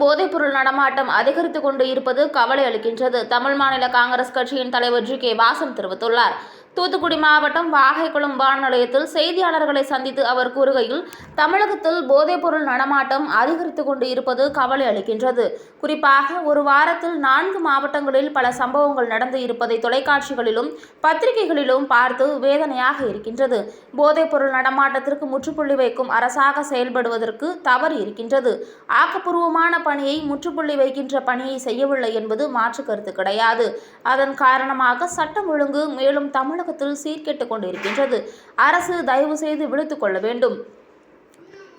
போதைப்பொருள் நடமாட்டம் அதிகரித்துக் கொண்டு இருப்பது கவலை அளிக்கின்றது. தமிழ் மாநில காங்கிரஸ் கட்சியின் தலைவர் ஜி கே வாசன் தெரிவித்துள்ளார். தூத்துக்குடி மாவட்டம் வாகைக்குளம் வான் நிலையத்தில் செய்தியாளர்களை சந்தித்து அவர் கூறுகையில் தமிழகத்தில் போதைப்பொருள் நடமாட்டம் அதிகரித்துக் கொண்டு இருப்பது கவலை அளிக்கின்றது. குறிப்பாக ஒரு வாரத்தில் நான்கு மாவட்டங்களில் பல சம்பவங்கள் நடந்து இருப்பதை தொலைக்காட்சிகளிலும் பத்திரிகைகளிலும் பார்த்து வேதனையாக இருக்கின்றது. போதைப்பொருள் நடமாட்டத்திற்கு முற்றுப்புள்ளி வைக்கும் அரசாக செயல்படுவதற்கு தவறு இருக்கின்றது. ஆக்கப்பூர்வமான பணியை முற்றுப்புள்ளி வைக்கின்ற பணியை செய்யவில்லை என்பது மாற்று கருத்து கிடையாது. அதன் காரணமாக சட்டம் ஒழுங்கு மேலும் தமிழ் தமிழகத்தில் சீர்கெட்டுக் கொண்டிருக்கின்றது அரசு தயவு செய்து விழித்துக் கொள்ள வேண்டும்.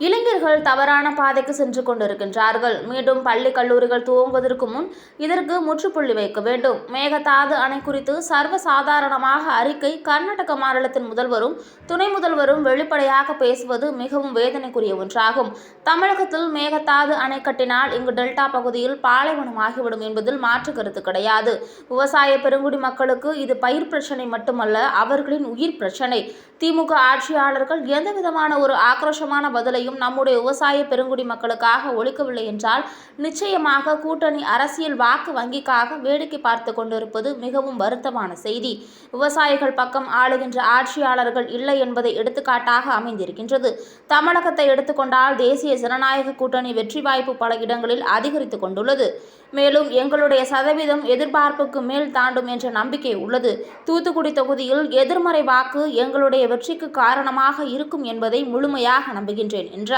இளைஞர்கள் தவறான பாதைக்கு சென்று கொண்டிருக்கின்றார்கள். மீண்டும் பள்ளி கல்லூரிகள் துவங்குவதற்கு முன் இதற்கு முற்றுப்புள்ளி வைக்க வேண்டும். மேகதாது அணை குறித்து சர்வசாதாரணமாக அறிக்கை கர்நாடக மாநிலத்தின் முதல்வரும் துணை முதல்வரும் வெளிப்படையாக பேசுவது மிகவும் வேதனைக்குரிய ஒன்றாகும். தமிழகத்தில் மேகதாது அணை கட்டினால் இங்கு டெல்டா பகுதியில் பாலைவனம் ஆகிவிடும் என்பதில் மாற்று கருத்து கிடையாது. விவசாய பெருங்குடி மக்களுக்கு இது பயிர் பிரச்சனை மட்டுமல்ல அவர்களின் உயிர் பிரச்சனை. திமுக ஆட்சியாளர்கள் எந்த விதமான ஒரு ஆக்ரோஷமான பதிலையும் நம்முடைய விவசாய பெருங்குடி மக்களுக்காக ஒழிக்கவில்லை என்றால் நிச்சயமாக கூட்டணி அரசியல் வாக்கு வங்கிக்காக வேடிக்கை பார்த்து கொண்டிருப்பது மிகவும் வருத்தமான செய்தி. விவசாயிகள் பக்கம் ஆளுகின்ற ஆட்சியாளர்கள் இல்லை என்பதை எடுத்துக்காட்டாக அமைந்திருக்கின்றது. தமிழகத்தை எடுத்துக்கொண்டால் தேசிய ஜனநாயக கூட்டணி வெற்றி வாய்ப்பு பல இடங்களில் அதிகரித்து கொண்டுள்ளது. மேலும் எங்களுடைய சதவீதம் எதிர்பார்ப்புக்கு மேல் தாண்டும் என்ற நம்பிக்கை உள்ளது. தூத்துக்குடி தொகுதியில் எதிர்மறை வாக்கு எங்களுடைய வெற்றிக்கு காரணமாக இருக்கும் என்பதை முழுமையாக நம்புகின்றேன். என்றார்